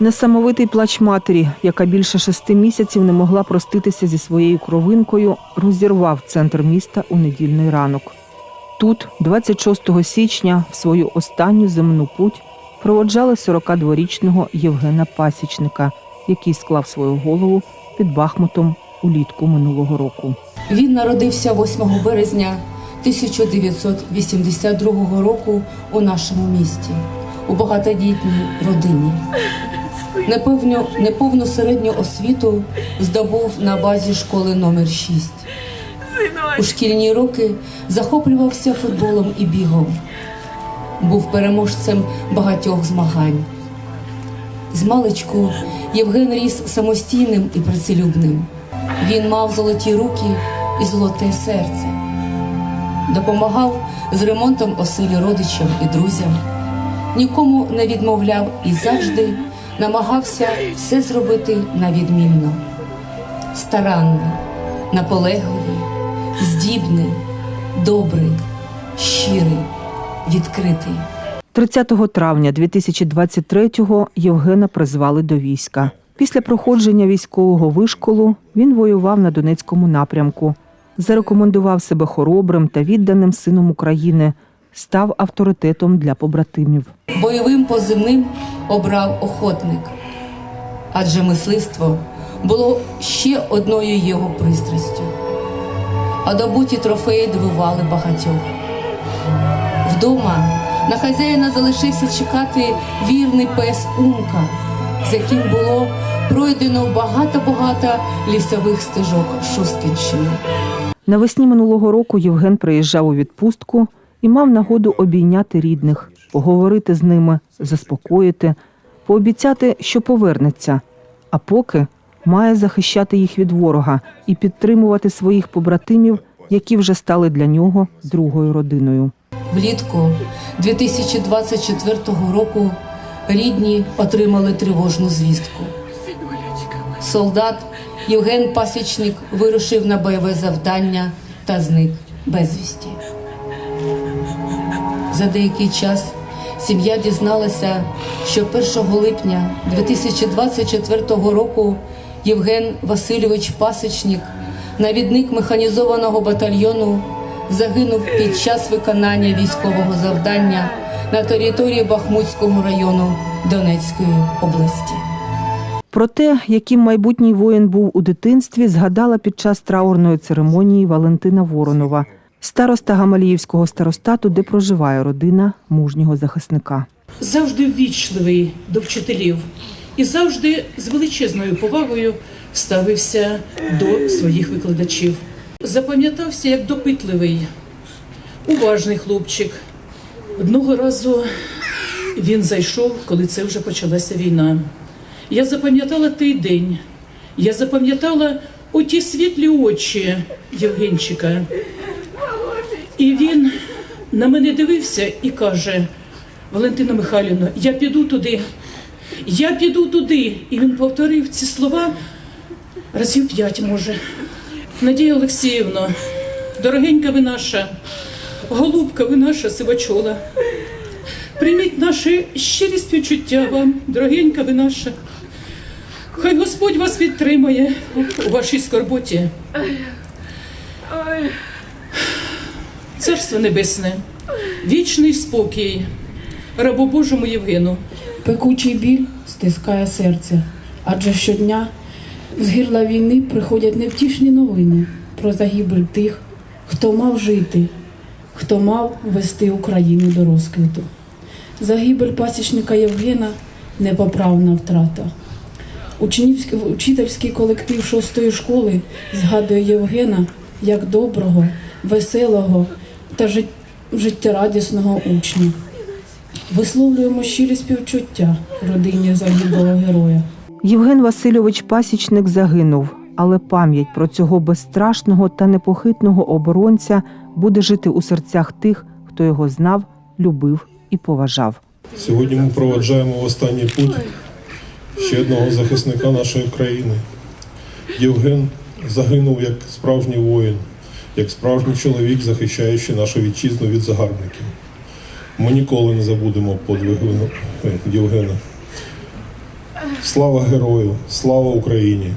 Несамовитий плач матері, яка більше шести місяців не могла проститися зі своєю кровинкою, розірвав центр міста у недільний ранок. Тут, 26 січня, в свою останню земну путь проводжали 42-річного Євгена Пасічника, який склав свою голову під Бахмутом улітку минулого року. Він народився 8 березня 1982 року у нашому місті у багатодітній родині. Неповну, неповну середню освіту здобув на базі школи номер 6. У шкільні роки захоплювався футболом і бігом. Був переможцем багатьох змагань. З маличку Євген ріс самостійним і працелюбним. Він мав золоті руки і золоте серце. Допомагав з ремонтом оселі родичам і друзям. Нікому не відмовляв і завжди намагався все зробити на відмінно. Старанний, наполегливий, здібний, добрий, щирий, відкритий. 30 травня 2023-го Євгена призвали до війська. Після проходження військового вишколу він воював на Донецькому напрямку, зарекомендував себе хоробрим та відданим сином України, став авторитетом для побратимів. Бойовим позивним обрав охотник, адже мисливство було ще одною його пристрастю. А добуті трофеї дивували багатьох. Вдома на хазяїна залишився чекати вірний пес Умка, з яким було пройдено багато-багато лісових стежок Шосткінщини. Навесні минулого року Євген приїжджав у відпустку і мав нагоду обійняти рідних, поговорити з ними, заспокоїти, пообіцяти, що повернеться. А поки має захищати їх від ворога і підтримувати своїх побратимів, які вже стали для нього другою родиною. Влітку 2024 року рідні отримали тривожну звістку. Солдат Євген Пасічник вирушив на бойове завдання та зник безвісті. За деякий час сім'я дізналася, що 1 липня 2024 року Євген Васильович Пасічник, навідник механізованого батальйону, загинув під час виконання військового завдання на території Бахмутського району Донецької області. Про те, яким майбутній воїн був у дитинстві, згадала під час траурної церемонії Валентина Воронова, староста Гамаліївського старостату, де проживає родина мужнього захисника. завжди ввічливий до вчителів і завжди з величезною повагою ставився до своїх викладачів. Запам'ятався як допитливий, уважний хлопчик. Одного разу він зайшов, коли це вже почалася війна. Я запам'ятала той день, я запам'ятала оті світлі очі Євгенчика. І він на мене дивився і каже: Валентина Михайлівна, я піду туди, я піду туди. І він повторив ці слова разів п'ять, може. Надія Олексіївна, дорогенька ви наша, голубка ви наша сивачола. Прийміть наше щирі співчуття вам, дорогенька ви наша. Хай Господь вас підтримає у вашій скорботі. Царство Небесне, вічний спокій, рабу Божому Євгену. Пекучий біль стискає серце, адже щодня з гірла війни приходять невтішні новини про загибель тих, хто мав жити, хто мав вести Україну до розквіту. Загибель пасічника Євгена непоправна втрата. Учнівський учительський колектив шостої школи згадує Євгена як доброго, веселого та жит- життєрадісного учня. Висловлюємо щирі співчуття родині загиблого героя. Євген Васильович Пасічник загинув, але пам'ять про цього безстрашного та непохитного оборонця буде жити у серцях тих, хто його знав, любив і поважав. Сьогодні ми проваджаємо в останній путь ще одного захисника нашої країни. Євген загинув як справжній воїн, як справжній чоловік, захищаючи нашу вітчизну від загарбників. Ми ніколи не забудемо подвигу е, Євгена. Слава герою! Слава Україні!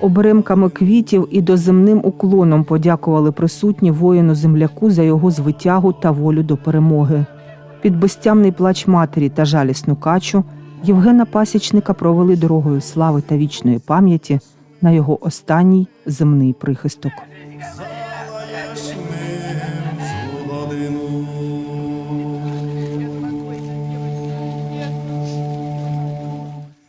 Оберемками квітів і доземним уклоном подякували присутні воїну земляку за його звитягу та волю до перемоги. Під безтямний плач матері та жалісну качу Євгена Пасічника провели дорогою слави та вічної пам'яті на його останній земний прихисток.